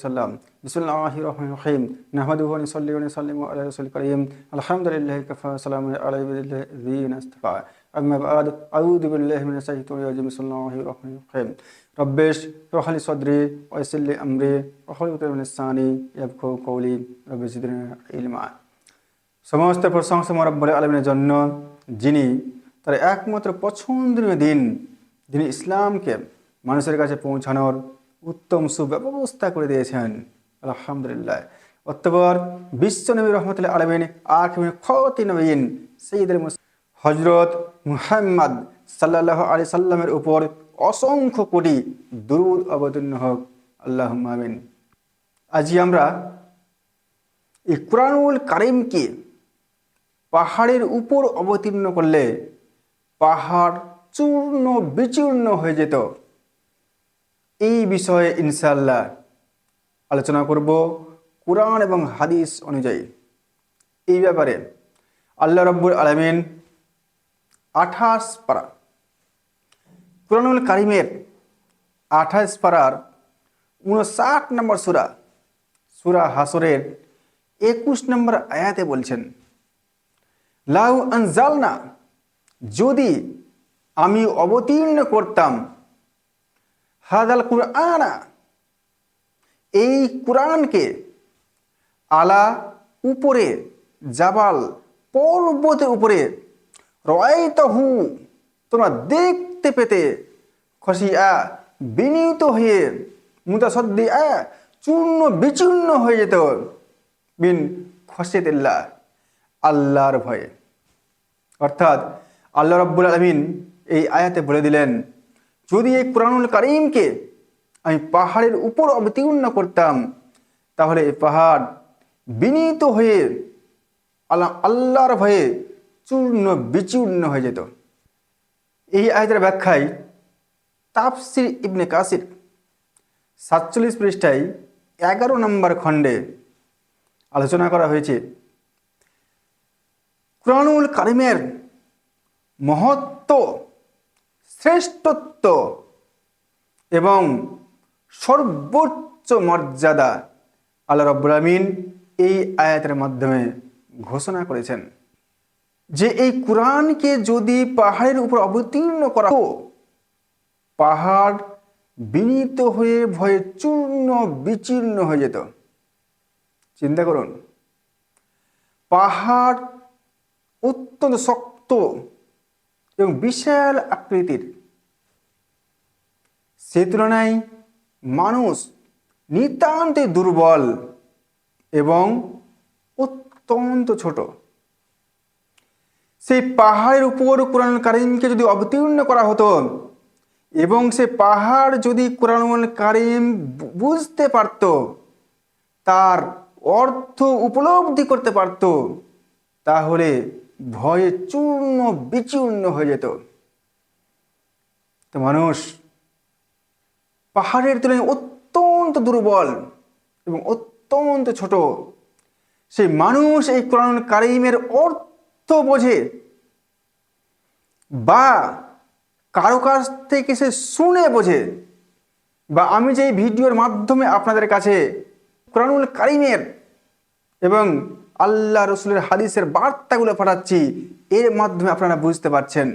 সাল্লাম। বিসমিল্লাহির রহমানির রহিম। নাহমাদুহু ওয়া নুসাল্লি ওয়া নুসাল্লিমু আলা রাসূলিল কারীম। সমস্ত প্রশংসা মরব্বুল আলমিনের জন্য। যিনি তার একমাত্র পছন্দনীয় দিন, যিনি ইসলামকে মানুষের কাছে পৌঁছানোর উত্তম সুব্যবস্থা করে দিয়েছেন। আলহামদুলিল্লাহ। অতপর বিশ্ব নবী রহমতুল্লাহ আলমিন আখমিন খতি নবীন সঈদের হজরত মুহাম্মদ সাল্লাহ আলি সাল্লামের উপর অসংখ্য কোটি দুরুদ অবতীর্ণ হোক। আল্লাহ মামিন আজকে আমরা এই কোরআনুল কারিমকে পাহাড়ের উপর অবতীর্ণ করলে পাহাড় চূর্ণ বিচূর্ণ হয়ে যেত। এই বিষয়ে ইনশাল্লাহ আলোচনা করব কোরআন এবং হাদিস অনুযায়ী। এই ব্যাপারে আল্লাহ রব্বুল আলমিন আঠাশ পারা, কোরআনুল কারিমের আঠাশ পারার উনষাট নম্বর সুরা সুরা হাসরের একুশ নম্বর আয়াতে বলছেন, লাউ আনজালনা, যদি আমি অবতীর্ণ করতাম হাদাল কুরআনা। এই কোরআনকে আলা উপরে, জাবাল পর্বতের উপরে রয়তহু, তোমরা দেখতে পেতে খসিয়া বিনীত হয়ে মুতাসদ্দি আ চূর্ণ বিচূর্ণ হয়ে যেত বিন খসেদিল্লা আল্লাহর ভয়ে। অর্থাৎ আল্লাহ রব্বুল আলমিন এই আয়াতে বলে দিলেন যদি এই কোরআনুল কারিমকে আমি পাহাড়ের উপর অবতীর্ণ করতাম, তাহলে এই পাহাড় বিনীত হয়ে আল্লাহ, আল্লাহর ভয়ে চূর্ণ বিচূর্ণ হয়ে যেত। এই আয়াতের ব্যাখ্যায় তাপসির ইবনে কাসির সাতচল্লিশ পৃষ্ঠায় এগারো নম্বর খণ্ডে আলোচনা করা হয়েছে, কোরআনুল কারিমের মহত্ব শ্রেষ্ঠত্ব এবং সর্বোচ্চ মর্যাদা আল্লাহ রব্বুল আমিন এই আয়াতের মাধ্যমে ঘোষণা করেছেন যে এই কোরআনকে যদি পাহাড়ের উপর অবতীর্ণ করা পাহাড় বিনীত হয়ে ভয়ে চূর্ণ বিচীর্ণ হয়ে যেত। চিন্তা করুন, পাহাড় অত্যন্ত শক্ত এবং বিশাল আকৃতির। সে তুলনায় মানুষ নিতান্ত দুর্বল এবং অত্যন্ত ছোট। সেই পাহাড়ের উপর কোরআন কারিমকে যদি অবতীর্ণ করা হতো এবং সে পাহাড় যদি কোরআন কারিম বুঝতে পারত, তার অর্থ উপলব্ধি করতে পারত, তাহলে ভয়ে চূর্ণ বিচূর্ণ হয়ে যেত। তো মানুষ পাহাড়ের তুলনায় অত্যন্ত দুর্বল এবং অত্যন্ত ছোট। সেই মানুষ এই কোরআন কারিমের অর্থ বোঝে বা কারও কাছ থেকে সে শুনে বোঝে বা আমি যে ভিডিওর মাধ্যমে আপনাদের কাছে কোরআনুল কারিমের এবং আল্লাহ রসুলের হাদিসের বার্তাগুলো পাঠাচ্ছি। এর মাধ্যমে আপনারা বুঝতে পারছেন।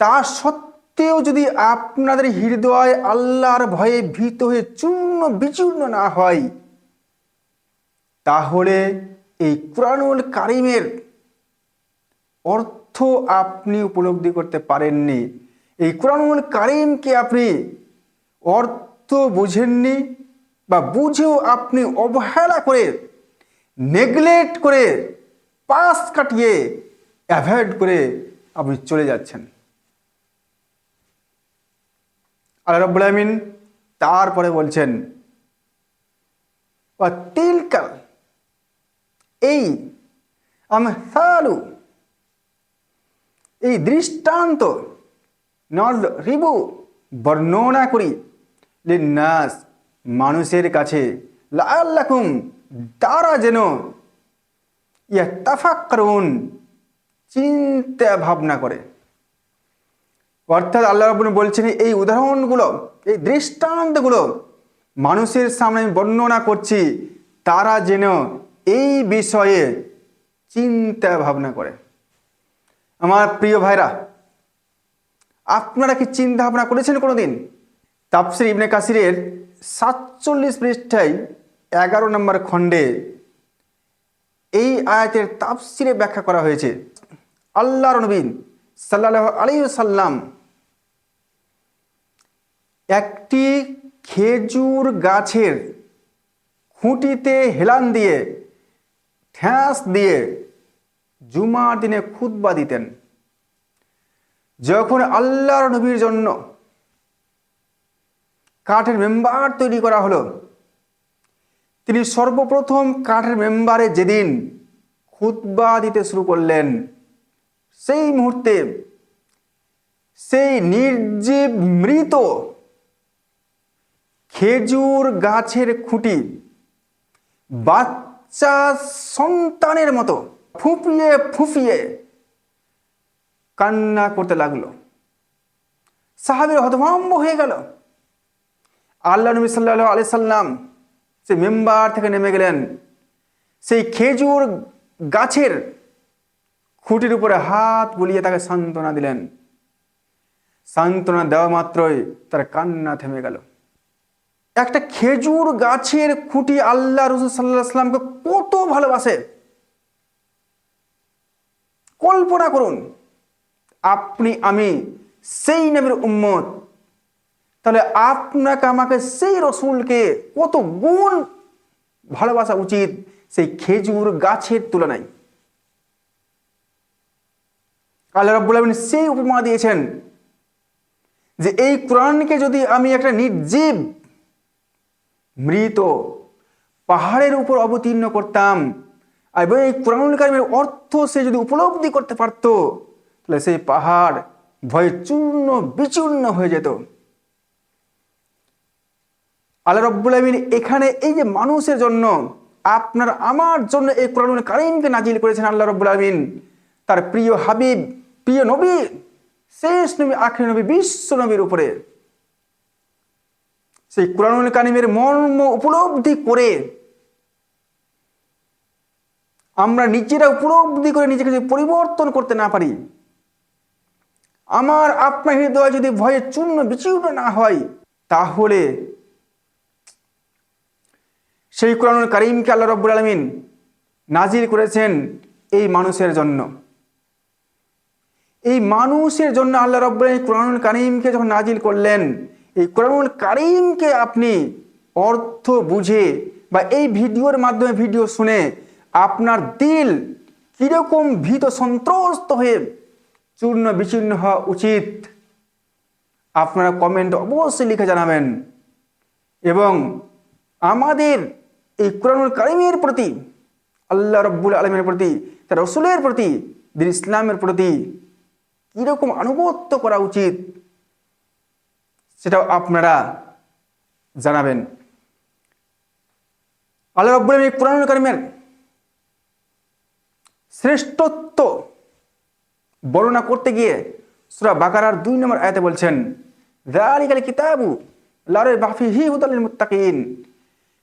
তা সত্ত্বেও যদি আপনাদের হৃদয় আল্লাহর ভয়ে ভীত হয়ে চূর্ণ বিচূর্ণ না হয়, তাহলে এই কোরআনুল কারিমের অর্থ আপনি উপলব্ধি করতে পারেননি। এই কোরআনুল কারিমকে আপনি অর্থ বুঝেননি বা বুঝেও আপনি অবহেলা করে নেগলেক্ট করে পাস কাটিয়ে অ্যাভয়েড করে আপনি চলে যাচ্ছেন। আল্লাহ রাব্বুল আমিন তারপরে বলছেন তিলকাল এই আমসালু এই দৃষ্টান্ত নল রিবু বর্ণনা করি। লিন্নাস মানুষের কাছে লাল্লাকুম তারা যেন ইয়া তাফাক্কারুন চিন্তা ভাবনা করে। অর্থাৎ আল্লাহ রাবুল বলছেন, এই উদাহরণগুলো, এই দৃষ্টান্তগুলো মানুষের সামনে আমি বর্ণনা করছি, তারা যেন এই বিষয়ে চিন্তা ভাবনা করে। আমার প্রিয় ভাইরা, আপনারা কি চিন্তা ভাবনা করেছেন কোনোদিন? তাপসির ইবনে কাসিরের সাতচল্লিশ পৃষ্ঠায় এগারো নম্বর খণ্ডে এই আয়াতের তাফসিরে ব্যাখ্যা করা হয়েছে। আল্লাহর নবীন সাল্লাহ আলী সাল্লাম একটি খেজুর গাছের খুঁটিতে হেলান দিয়ে, ঠ্যাঁস দিয়ে জুমার দিনে খুতবা দিতেন। যখন আল্লাহর নবীর জন্য কাঠের মেম্বার তৈরি করা হলো তিনি সর্বপ্রথম কাঠের মেম্বারে যেদিন খুতবা দিতে শুরু করলেন, সেই মুহূর্তে সেই নির্জীব মৃত খেজুর গাছের খুঁটি বাচ্চা সন্তানের মতো ফুপিয়ে ফুপিয়ে কান্না করতে লাগল। সাহাবের হতভম্ব হয়ে গেল। আল্লাহ নবী সাল্লাহ আলি সাল্লাম সে মেম্বার থেকে নেমে গেলেন। সেই খেজুর গাছের খুঁটির উপরে হাত বুলিয়ে তাকে সান্ত্বনা দিলেন। সান্ত্বনা দেওয়া মাত্রই তার কান্না থেমে গেল। একটা খেজুর গাছের খুঁটি আল্লাহ রসুল সাল্লাহ সাল্লামকে কত ভালোবাসে। কল্পনা করুন, আপনি, আমি সেই নবীর উম্মত তাহলে আপনাকে আমাকে সেই রসুলকে কত গুণ ভালোবাসা উচিত সেই খেজুর গাছের তুলনায়। আল্লাহ রাব্বুল আলমিন সেই উপমা দিয়েছেন যে এই কোরআনকে যদি আমি একটা নির্জীব মৃত পাহাড়ের উপর অবতীর্ণ করতাম এবং এই কোরআনুল কারিমের অর্থ সে যদি উপলব্ধি করতে পারতো, তাহলে সেই পাহাড় ভয়ে চূর্ণ বিচূর্ণ হয়ে যেত। আল্লাহ রব্বুল আলমিন এখানে এই যে মানুষের জন্য, আপনার, আমার জন্য এই কোরআনুল কারিমকে নাজিল করেছেন আল্লাহ রব্বুল আলমিন। তার প্রিয় হাবিব, প্রিয় নবী, শেষ নবী, আখরি নবী, বিশ্ব নবীর উপরে। সেই কোরআনুল কারিমের মর্ম উপলব্ধি করে, আমরা নিজেরা উপলব্ধি করে নিজেকে যদি পরিবর্তন করতে না পারি, আমার, আপনার হৃদয় যদি ভয়ে চূর্ণ বিচূর্ণ না হয়, তাহলে সেই কোরআনুল করিমকে আল্লাহ রব্বুল আলমিন নাজির করেছেন এই মানুষের জন্য। এই মানুষের জন্য আল্লাহ রব্বুল আলমিন কোরআনুল করিমকে যখন নাজিল করলেন, এই কোরআনুল করিমকে আপনি অর্থ বুঝে বা এই ভিডিওর মাধ্যমে ভিডিও শুনে আপনার দিল কীরকম ভীত সন্ত্রস্ত হয়ে চূর্ণ বিচূর্ণ হওয়া উচিত, আপনারা কমেন্ট অবশ্যই লিখে জানাবেন। এবং আমাদের এই কোরআনুল কারিমের প্রতি, আল্লাহ রব্বুল আলমের প্রতি, তার রসুলের প্রতি দিন ইসলামের প্রতি কীরকম আনুগত্য করা উচিত, সেটাও আপনারা জানাবেন। আল্লাহ রব্বুল আলমী কোরআনুল কারিমের শ্রেষ্ঠত্ব বর্ণনা করতে গিয়ে সুরা বাকারার দুই নম্বর আয়াতে বলছেন দালিকাল কিতাবু লারে বাফি হি উদাল মুত্তাকিন।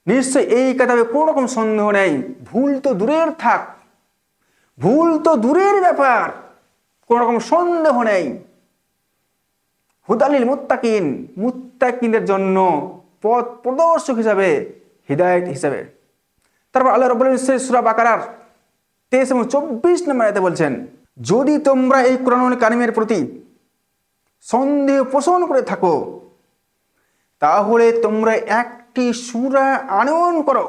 নিশ্চয় এই কিতাবে কোনো রকম সন্দেহ নেই। ভুল তো দূরের থাক। ভুল তো দূরের ব্যাপার। কোনো রকম সন্দেহ নেই। হুদালিল মুত্তাকিন, মুত্তাকিনদের জন্য পথ প্রদর্শক হিসাবে, হৃদায়ত হিসাবে। তারপর আল্লাহ রব্বুল সুরা বাকারার তেইশ এবং চব্বিশ নম্বর আয়াতে বলছেন, যদি তোমরা এই কোরআনুল কারিমের প্রতি সন্দেহ পোষণ করে থাকো, তাহলে তোমরা একটি সুরা আনয়ন করো।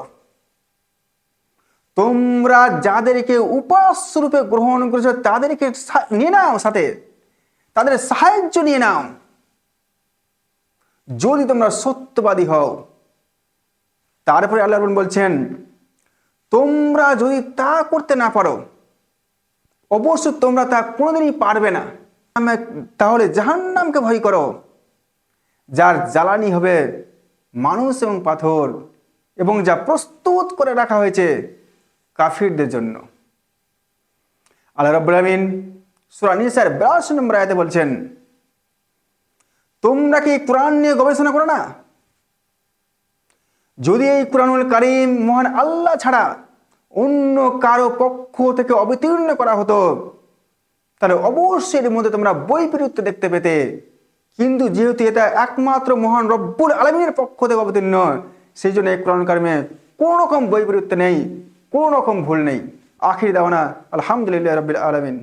তোমরা যাদেরকে উপাস রূপে গ্রহণ করেছ, তাদেরকে নিয়ে নাও সাথে। তাদের সাহায্য নিয়ে নাও। যদি তোমরা সত্যবাদী হও, তারপরে আল্লাহ বলছেন, তোমরা যদি তা করতে না পারো অবশ্য তোমরা তা কোনোদিনই পারবে না। তাহলে জাহান্নামকে ভয় করো। যার জ্বালানি হবে মানুষ এবং পাথর এবং যা প্রস্তুত করে রাখা হয়েছে কাফিরদের জন্য। আল্লাহ রব্বুল আমিন সুরা নিসার বিরাশি নম্বর আয়াতে বলছেন, তোমরা কি কোরআন নিয়ে গবেষণা করো না? যদি এই কোরআনুল কারিম মহান আল্লাহ ছাড়া অন্য কারও পক্ষ থেকে অবতীর্ণ করা হতো, তাহলে অবশ্যই এর মধ্যে তোমরা বৈপরীত্য দেখতে পেতে। কিন্তু যেহেতু এটা একমাত্র মহান রব্বুল আলমীর পক্ষ থেকে অবতীর্ণ সেই জন্য এই কোরআন কারিমে কোনো রকম বৈপরীত্য নেই, কোনো রকম ভুল নেই। আখির দেওয়া আলহামদুলিল্লাহ রবিল আলমিন।